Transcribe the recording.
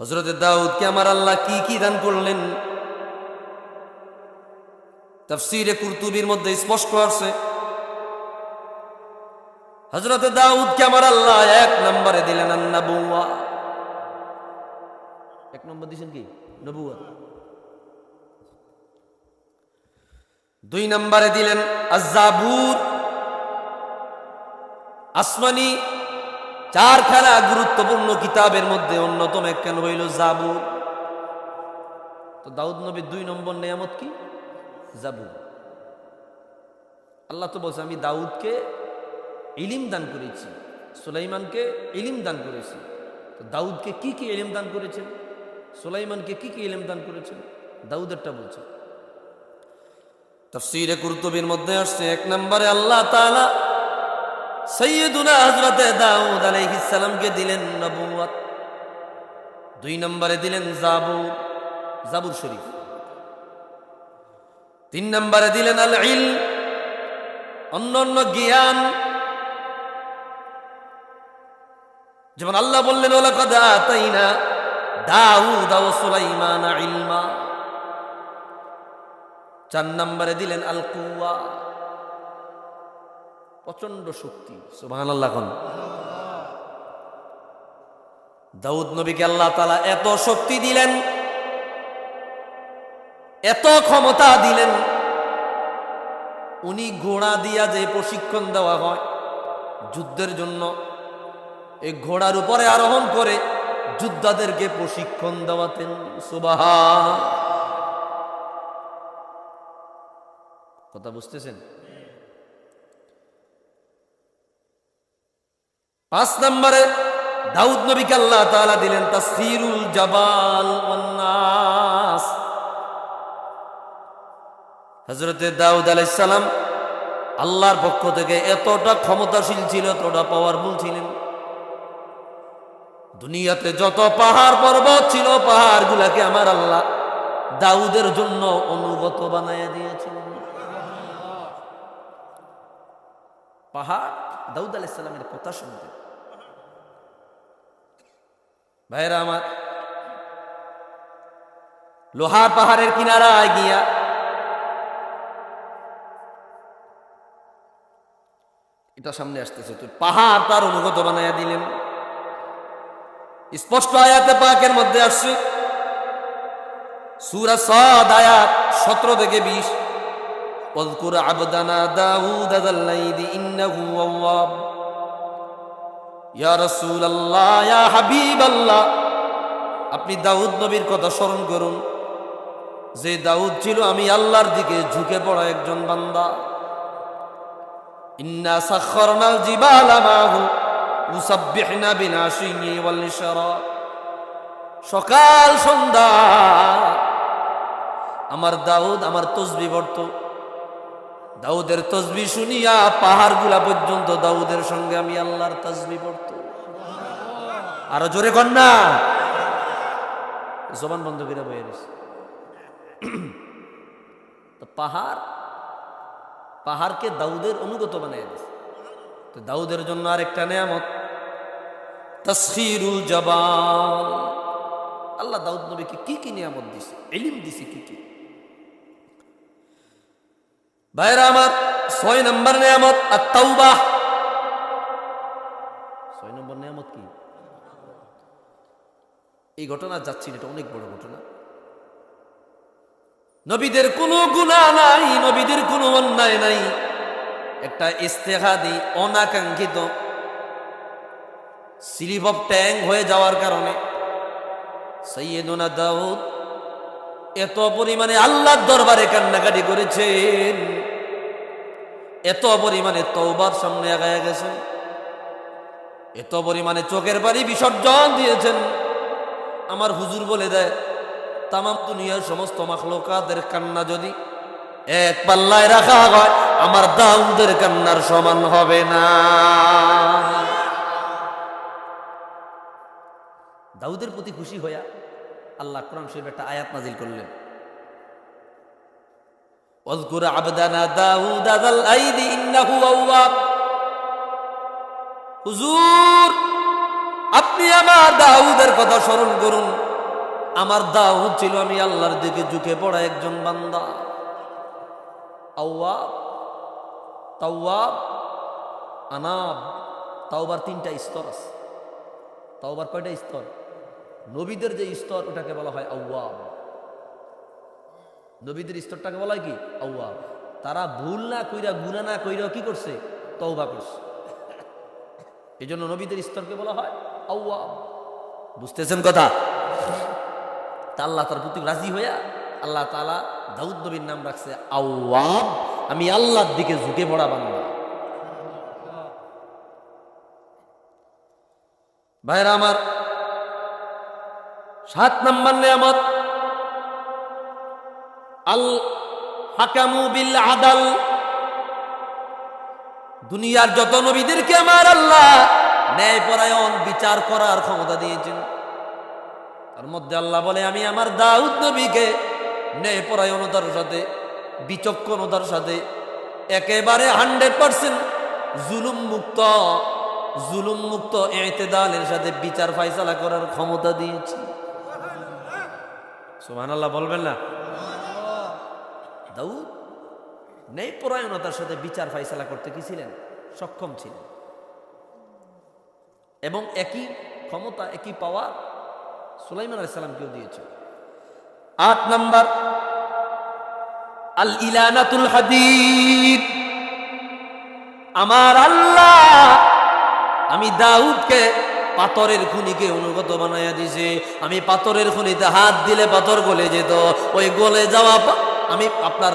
হজরত দাউদকে আমার আল্লাহ কি কি দান করলেন? তফসিরে কুরতুবির মধ্যে স্পষ্ট আছে। হজরত দাউদকে আমার আল্লাহ এক নম্বরে দিলেন নবুয়া এক নম্বর দিয়েছেন কি? নবুয়া দুই নম্বরে দিলেন আজাবুর আসমানি চারখানা গুরুত্বপূর্ণ কিতাবের মধ্যে অন্যতম এক একখান হইল জাবুর? তো দাউদ নবীর দুই নম্বর নিয়ামত কি? জাবুর। আল্লাহ তো বলছে, আমি দাউদকে ইলিম দান করেছি, সুলাইমানকে ইলিম দান করেছি। তো দাউদকে কি কি ইলিম দান করেছেন? সুলাইমানকে কি কি ইলিম দান করেছেন? দাউদেরটা বলছে। তফসিরে কুরতুবির মধ্যে আসছে, এক নম্বরে আল্লাহ তাআলা সৈয়দুনা হজরতে দাউদ আলাইহিস সালামকে দিলেন নবুয়াত দুই নম্বরে দিলেন জাবুর জাবুর শরীফ। তিন নম্বরে দিলেন আল ইল অন্য জ্ঞান। যেমন আল্লাহ বললেন ওলাকাদ আতাইনা দাউদ ও সুলাইমান ইলমা। চার নম্বরে দিলেন আল কুয়া প্রচণ্ড শক্তি আল্লাহ দাউদ নবীকে আল্লাহ তালা এত শক্তি দিলেন, এত ক্ষমতা দিলেন, উনি ঘোড়া দিয়া যে প্রশিক্ষণ দেওয়া হয় যুদ্ধের জন্য এই ঘোড়ার উপরে আরোহণ করে যোদ্ধাদেরকে প্রশিক্ষণ দেওয়াতেন সুবাহা কথা বুঝতেছেন? পাঁচ নম্বরে দাউদ নবীকে আল্লাহ তালা দিলেন তাসিরুল জাবাল ওয়ান্নাস হযরতে দাউদ আলাইহিস সালাম আল্লাহর পক্ষ থেকে এতটা ক্ষমতাশীল ছিল, এতটা পাওয়ারফুল ছিলেন। দুনিয়াতে যত পাহাড় পর্বত ছিল, পাহাড়গুলাকে আমার আল্লাহ দাউদের জন্য অনুগত বানাইয়া দিয়েছিলেন। পাহাড় দাউদ আলাইসাল্লামের কথা শুনতেন। ভাইরা আমার, লোহার পাহাড়ের কিনারায় গিয়া এটা সামনে আসতেছে তো পাহাড় তার অনুগত বানাইয়া দিলেন। স্পষ্ট আয়াতে পাকের মধ্যে আসছে, সুরা সাদ আয়াত সতেরো থেকে বিশ। واذكر عبدنا داود ذا الليل إنه أواب يا رسول الله يا حبيب الله আপনি দাউদ নবীর কথা স্মরণ করুন যে দাউদ ছিল আমি আল্লাহর দিকে ঝুঁকে পড়া একজন বান্দা ইন্না সাখরনাল জিবালা মাহু মুসাব্বিহনা বিনাশিয়ি ওয়াল ইশরাক সকাল সন্ধ্যা আমার দাউদ আমার তসবি পড়তো দাউদের তসবি শুনিয়া পাহাড়গুলা পর্যন্ত দাউদের সঙ্গে আমি আল্লাহর তসবি পড়তো। আরও জোরে না। জবান বন্ধ করে বয়ে তো পাহাড়, পাহাড়কে দাউদের অনুগত বানিয়ে দিছে তো দাউদের জন্য আরেকটা নেয়ামত। তসখিরুল জবান আল্লাহ দাউদ নবীকে কি কি নিয়ামত দিছে? এলিম দিছে কি কি? ভাইরা আমার, ছয় নম্বর নিয়ামত আর তাওবা ছয় নম্বর নিয়ামত কি? এই ঘটনা যাচ্ছি এটা অনেক বড় ঘটনা। নবীদের কোনো গুণা নাই, নবীদের কোনো অন্যায় নাই। একটা ইস্তেহাদি অনাকাঙ্ক্ষিত স্লিপ অফ ট্যাং হয়ে যাওয়ার কারণে সৈয়দনা দাউদ এত পরিমাণে আল্লাহর দরবারে কান্নাকাটি করেছেন। এত পরিমাণে তৌবার সামনে আগায় গেছেন। এত পরিমাণে চোখের বাড়ি বিসর্জন দিয়েছেন। আমার হুজুর বলে দেয়, তামাম দুনিয়ার সমস্ত মাখলোকাদের কান্না যদি এক পাল্লায় রাখা হয়, আমার দাউদের কান্নার সমান হবে না। দাউদের প্রতি খুশি হইয়া আল্লাহ কোরআন শরীফ একটা আয়াত নাজিল করলেন। واذكر عبدنا داود ذا الأيد إنه أواب হুজুর আপনি আমার দাউদের কথা স্মরণ করুন আমার দাউদ ছিল আমি আল্লাহর দিকে ঝুঁকে পড়া একজন বান্দা আউয়াব তাওয়াব আনাব তাওবার তিনটা স্তর আছে তাওবার কয়টা স্তর নবীদের যে স্তর ওটাকে বলা হয় আউয়াব নবীদের স্তরটাকে বলা হয় কি? আউয়াব। তারা ভুল না কইরা গুণা না কইরা কি করছে? তওবা করছে। এই জন্য নবীদের স্তরকে বলা হয় আউয়াব। বুঝতেছেন কথা? তা আল্লাহ তার প্রতি রাজি হইয়া আল্লাহ তালা দাউদ নবীর নাম রাখছে আউয়াব। আমি আল্লাহর দিকে ঝুঁকে পড়া বান্দা। ভাইরা আমার সাত নম্বর নেয়ামত আল হাকামু বিল আদাল। দুনিয়ার যত নবীদেরকে আমার আল্লাহ ন্যায় পরায়ণ বিচার করার ক্ষমতা দিয়েছেন। তার মধ্যে আল্লাহ বলে, আমি আমার দাউদ নবীকে ন্যায় পরায়ণতার সাথে, বিচক্ষণতার সাথে একেবারে হান্ড্রেড পার্সেন্ট জুলুম মুক্ত জুলুম মুক্ত এতেদালের সাথে বিচার ফাইসালা করার ক্ষমতা দিয়েছি। সুমান আল্লাহ বলবেন না। দাউদ নেই পরায়ণতার সাথে বিচার ফাইসালা করতে কি ছিলেন? সক্ষম ছিলেন। এবং একই ক্ষমতা, একই পাওয়া সুলাইমান আলাইসাল্লামকেও দিয়েছে। আট নাম্বার, আল ইলানাতুল হাদিদ। আমার আল্লাহ আমি দাউদকে পাথরের খুনিকে অনুগত বানাইয়া দিছে আমি পাথরের খুনিতে হাত দিলে পাথর গলে যেত। ওই গলে যাওয়া আমি আপনার